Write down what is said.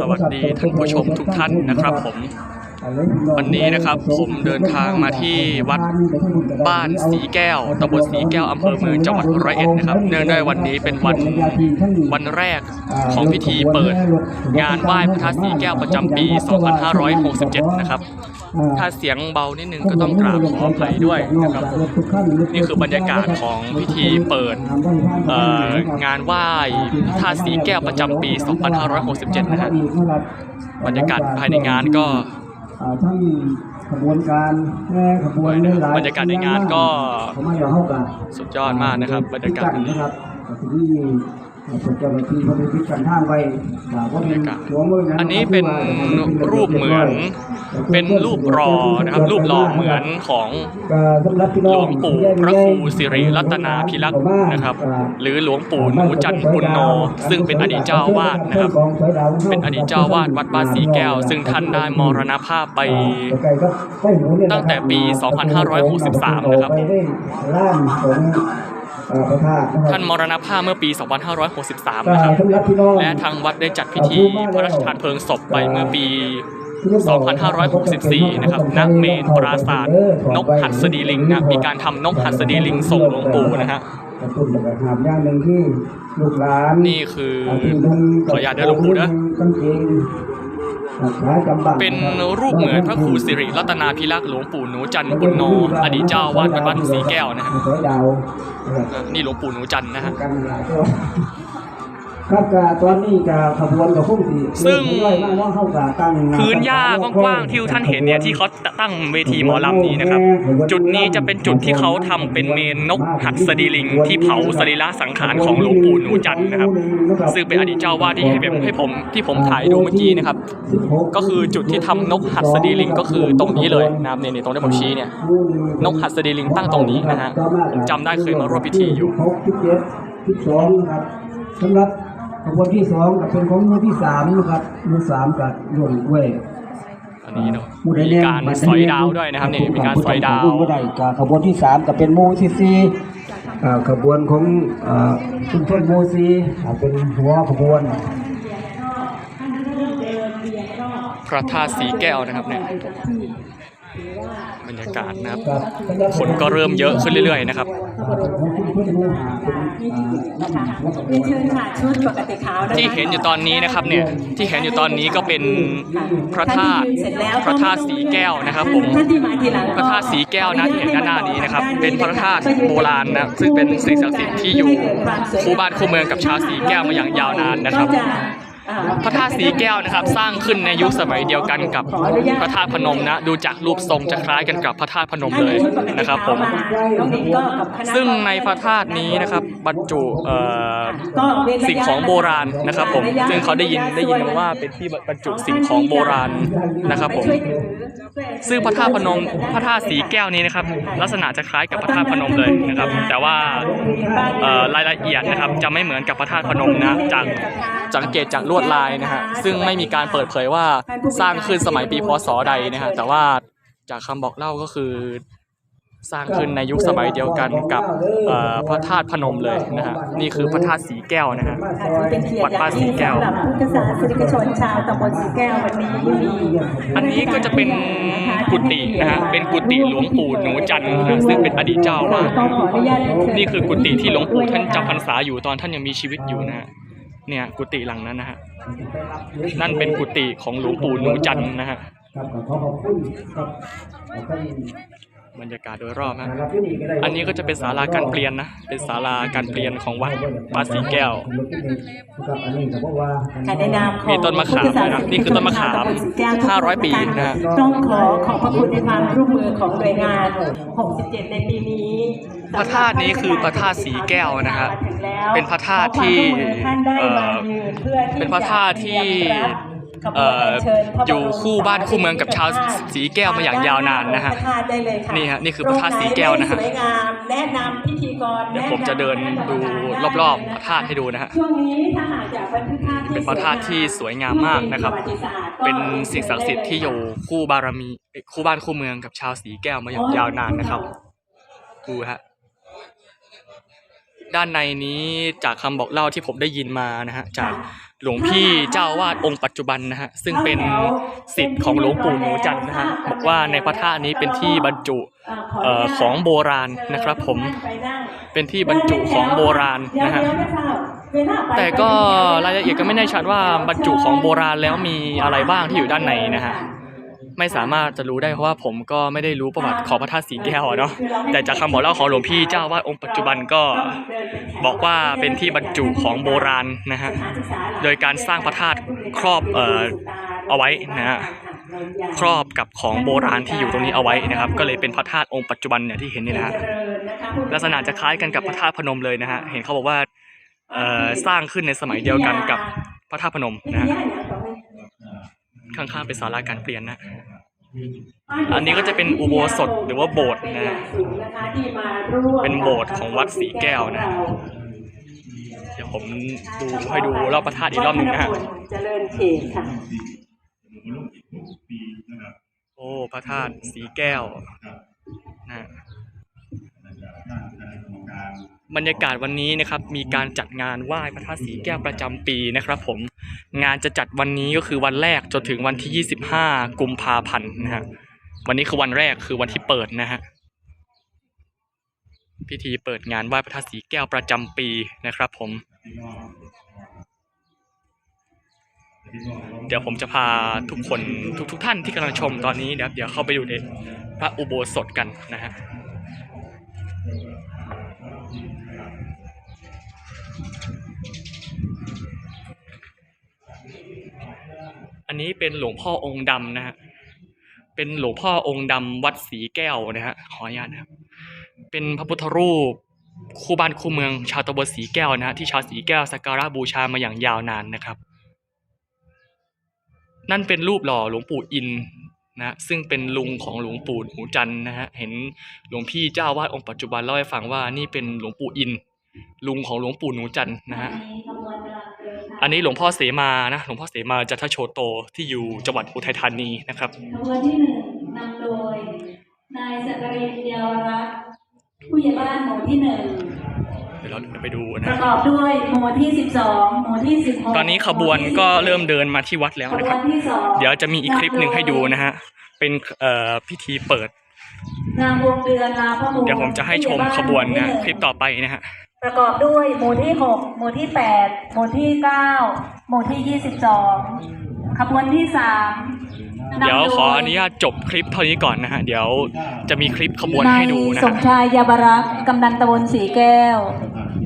สวัสดีท่านผู้ชมทุกท่านนะครับผม วันนี้นะครับผมเดินทางมาที่วัดบ้านสีแก้วตำบลสีแก้วอำเภอเมืองจังหวัดร้อยเอ็ดนะครับ เนื่องด้วยวันนี้เป็นวันวันแรกของพิธีเปิด งานไหว้พระธาตุสีแก้วประจำปี 2567 นะครับ ถ้าเสียงเบานิดนึงก็ต้องกราบขออภัยด้วยนะครับ นี่คือบรรยากาศของพิธีเปิดงานไหว้พระธาตุสีแก้วประจำปี 2567 นะฮะบรรยากาศภายในงานก็ ทั้งขบวนการแม่ขบวนหลายบรรยากาศในงานก็ผมไม่ยอมเข้ากันสุดยอดมากนะครับบรรยากาศวันนี้นะครับที่ผม เจ้าหน้าที่เขาได้พิจารณาไว้ว่าเป็นหัวมืออันนี้เป็นรูปเหมือน เป็นรูปรอนะครับ รูปหล่อเหมือนของหลวงปู่พระครูสิริรัตนาภิรักษ์นะครับ หรือหลวงปู่หนูจันปุณโน ซึ่งเป็นอดีตเจ้าวาสนะครับ เป็นอดีตเจ้าวาสวัดบ้านสีแก้ว ซึ่งท่านได้มรณภาพไปตั้งแต่ปี 2563 นะครับ ไปได้ล่ามของเอ่อพระธาตุะครับท่านมรณภาพเมื่อปี 2563ก็นะครับสำหรับพี่น้องและทางวัดได้จัดพิธีพระราชทานเพลิงศพไปเมื่อปี 2564 นะครับณเมนปราสาทนกหัดสดีลิงนะมีการทำนกหัดสดีลิงส่งหลวงปู่นะฮะกระตุ้นแบบหามอย่างหนึ่งที่ลูกหลานนี่คืออ่าที่นุ่งขออนุญาตเด้อหลวงปู่เด้อกาง เกงขายกำบังเป็นรูปเหมือนพระครูสิริรัตนาภิรักษ์หลวงปู่หนูจันทร์ปุณโนอดีตเจ้าอาวาดวัดบ้านสีแก้วนะฮะสวยดาวนะครับอะนี่หลวงปู่หนูจันทร์นะฮะกันหลายตัว ครับกตอนนี้กขบวนกับพุ่งสีซึ่งร้อยมากน้องเข้ากาตั้งพื้นหญ้ากว้างๆที่ท่านเห็นเนี่ยที่เขาตั้งเวทีหมอลำนี้นะครับ จุดนี้จะเป็นจุดที่เขาทำเป็นเมนนกหัดสดีลิง ที่เผาสรีระสังขารของหลวงปู่หนูจันทร์นะครับ ซึ่งเป็นอดีตเจ้าอาวาดที่ให้ผมให้ผมที่ผมถ่ายดูเมื่อกี้นะครับ ก็คือจุดที่ทำนกหัดสดีลิงก็คือตรงนี้เลยนะครับเนี่ยๆตรงที่ผมชี้เนี่ยนกหัดสดีลิงตั้งตรงนี้นะฮะผมจำได้เคยมาร่วมพิธีอยู่หกสิบเจ็ดสิบสองนะครับสำหรับ ขบวนที่สองก็เป็นของมือที่สามนะครับมือสามกับหลวงกล้วยอันนี้เนาะมีการสอยดาวด้วยนะครับนี่มีการสอยดาวก็ได้กับขบวนที่สามก็เป็นหมูที่สี่อ่าขบวนของอ่าชุมชนหมูซีอ่าเป็นหัวขบวนพระธาตุสีแก้วนะครับเนี่ย บรรยากาศนะครับครับ คนก็เริ่มเยอะขึ้นเรื่อยๆนะครับของชุมชนหมูหาเป็นอ่านักหนาและขบเรีวยนนเชิญค่ะชุดปกติขาวนะคะที่เห็นอยู่ตอนนี้นะครับเนี่ยที่เห็นอยู่ตอนนี้ก็เป็นพระธาตุท่นที่ยืนเสร็จแล้วพระธาตุสีแก้วนะครับผมท่านที่มาทีหลังพระธาตุสีแก้วนะที่เห็นด้านหน้านี้นะครับ เป็นพระธาตุโบราณนะซึ่งเป็นสิ่งศักดิ์สิทธิ์ที่อยู่คู่บ้านคู่เมืองกับชาวสีแก้วมาอย่างยาวนานนะครับก็จะอ่า พระธาตุสีแก้วนะครับ สร้างขึ้นในยุคสมัยเดียวกันกับพระธาตุพนมนะ ดูจากรูปทรงจะคล้ายกันกับพระธาตุพนมเลยนะครับผมน้องหญิงก็กับคณะซึ่งในพระธาตุนี้นะครับบรรจุเอ่อก็เว้นระยะสิ่งของโบราณนะครับผมซึ่งเขาได้ยินได้ยินมาว่าเป็นที่บรรจุสิ่งของโบราณนะครับผมซึ่งพระธาตุพนมพระธาตุสีแก้วนี้นะครับ ลักษณะจะคล้ายกับพระธาตุพนมเลยนะครับ แต่ว่าเอ่อรายละเอียดนะครับจะไม่เหมือนกับพระธาตุพนมนะจากสังเกตจากลวดลายนะฮะซึ่งไม่มีการเปิดเผยว่าสร้างขึ้นสมัยปีพศใดนะฮะแต่ว่าจากคำบอกเล่าก็คือ สร้างขึ้นในยุคสมัยเดียวกันกับเอ่อพระธาตุพนมเลยนะฮะนี่คือพระธาตุสีแก้วนะฮะ เป็นเกียรวัติดบ้านสีแก้วสำหรับพุทธศาสนิกชนชาวตำบลสีแก้ววันนี้มีอันนี้ก็จะเป็นกุฏินะฮะเป็นกุฏิหลวงปู่หนูจันทร์นะซึ่งเป็นอดีตเจ้าอาวาสก็ขออนุญาตเรียนเชิญ นี่คือกุฏิที่หลวงปู่ท่านจำพรรษาอยู่ตอนท่านยังมีชีวิตอยู่นะฮะเนี่ยกุฏิหลังนั้นนะฮะ นั่นเป็นกุฏิของหลวงปู่หนูจันทร์นะฮะครับขอขอบคุณครับท่านบรรยากาศโดยรอบฮะรับที่นี่ก็ได้อันนี้ก็จะเป็นศาลาการเปลี่ยนนะ เป็นศาลาการเปลี่ยนของวัดบ้านสีแก้วครับอันนี้ก็บอกว่าค่ะในนามของมีต้นมะขามนะครับนี่คือต้นมะขามพุทธศสนิกชนชวตำบลสีแก้วทุก500 ปีนะฮะต้องขอขอบพระคุณในความร่วมมือของหน่วยงาน 67 ในปีนี้ พระธาตุนี้คือพระธาตุสีแก้วนะฮะเป็นพระธาตุที่เอ่อเป็นพระธาตุที่เอ่ออยู่คู่บ้านคู่เมืองกับชาวสีแก้วมาอย่างยาวนานนะฮะพรธาตุได้เลยค่นี่ฮะนี่คือพระธาตุสีแก้วนะฮะสวยงามแนะนำพิธีกรเดี๋ยวผมจะเดินดูรอบๆพระธาตุให้ดูนะฮะช่วงนี้ถ้าหากอยากบันทึกภาพที่เป็นพระธาตุที่สวยงามมากนะครับ เป็นสิ่งศักดิ์สิทธิ์ที่อยู่คู่บารมีเอ้ยคู่บ้านคู่เมืองกับชาวสีแก้วมาอย่างยาวนานนะครับดูฮะ ด้านในนี้จากคำบอกเล่าที่ผมได้ยินมานะฮะจากหลวงพี่เจ้าอาวาดองค์ปัจจุบันนะฮะซึ่งเป็นสิทธิ์ของหลวงปู่หนูจันทร์นะฮะบอกว่าในพระธาตุนี้เป็นที่บรรจุเอ่อของโบราณนะครับ ผมเป็นที่บรรจุของโบราณนะฮะแต่ก็รายละเอียดก็ไม่แน่ชัดว่าบรรจุของโบราณแล้วมีอะไรบ้างที่อยู่ด้านในนะฮะ ไม่สามารถจะรู้ได้เพราะว่าผมก็ไม่ได้รู้ประวัติของพระธาตุสีแก้วอะเนาะแต่จากคำบอกเล่าของหลวงพี่เจ้าอาวาดองค์ปัจจุบันก็บอกว่าเป็นที่บรรจุของโบราณนะฮะโดยการสร้างพระธาตุครอบเอ่อเอาไว้นะฮะครอบกับของโบราณที่อยู่ตรงนี้เอาไว้นะครับ ก็เลยเป็นพระธาตุองค์ปัจจุบันเนี่ยที่เห็นนี่นะฮะลักษณะจะคล้ายกันกับพระธาตุพนมเลยนะฮะเห็นเขาบอกว่าเอ่อสร้างขึ้นในสมัยเดียวกันกับพระธาตุพนมนะฮะข้างๆเป็นศาลาการเปลี่ยนนะ อันนี้ก็จะเป็นอุโบสถหรือว่าโบสถ์นะฮะเป็นโบสถ์ของวัดศรีแก้วนะ เดี๋ยวผมดูให้ดูรอบพระธาตุอีกรอบหนึ่งนะฮะเจริญเขตค่ะ โอ้พระธาตุสีแก้วนะ บรรยากาศวันนี้นะครับมีการจัดงานไหว้พระธาตุสีแก้วประจำปีนะครับผมงานจะจัดวันนี้ก็คือวันแรกจนถึงวันที่ 25 กุมภาพันธ์นะฮะวันนี้คือวันแรกคือวันที่เปิดนะฮะพิธีเปิดงานไหว้พระธาตุสีแก้วประจำปีนะครับผม เดี๋ยวผมจะพาทุกคนทุกทท่านที่กำลังชมตอนนี้นะครับเดี๋ยวเข้าไปดูในพระอุโบสถกันนะฮะ นี้เป็นหลวงพ่อองค์ดำนะฮะ เป็นหลวงพ่อองค์ดำวัดศรีแก้วนะฮะ ขออนุญาตนะครับ เป็นพระพุทธรูปคู่บ้านคู่เมือง ชาวตำบลศรีแก้วนะฮะที่ชาวศรีแก้วสักการะบูชามาอย่างยาวนานนะครับ นั่นเป็นรูปหล่อหลวงปู่อินนะฮะซึ่งเป็นลุงของหลวงปู่หนูจันนะฮะเห็นหลวงพี่เจ้าวาดองค์ปัจจุบันเล่าให้ฟังว่านี่เป็นหลวงปู่อิน ลุงของหลวงปู่หนูจันนะฮะ อันนี้หลวงพ่อเสมานะหลวงพ่อเสมาจันทโชโตที่อยู่จังหวัดอุทัยธานีนะครับขบวนที่หนึ่งนำโดยนายสักรินเยาวรัตน์ผู้ใหญ่บ้านหมู่ที่หนึ่งเดี๋ยวเราไปดูปนะ ระกอบด้วยหมู่ที่สิบสองหมู่ที่สิบหกตอนนี้ขบวนก็เริ่มเดินมาที่วัดแล้วขนะบควรับนที่สองเดี๋ยวจะมีอีกคลิปหนึ่งให้ดูนะฮะ เป็นเอ่อพิธีเปิด นางวงเดือนลาพระหมู่เดี๋ยวผมจะให้ชมขบวนนะคลิปต่อไปนะฮะ ประกอบด้วยหมู่ที่หกหมู่ที่แปดหมู่ที่เก้าหมู่ที่ยี่สิบสองขบวนที่สามนำเดี๋ยวขออนุโดญาตจบคลิปเท่านี้ก่อนนะฮะ เดี๋ยวจะมีคลิปขบวนนาให้ยดูนะสฮะมชายยาบารักษ์กำนันตำบลสีแก้ว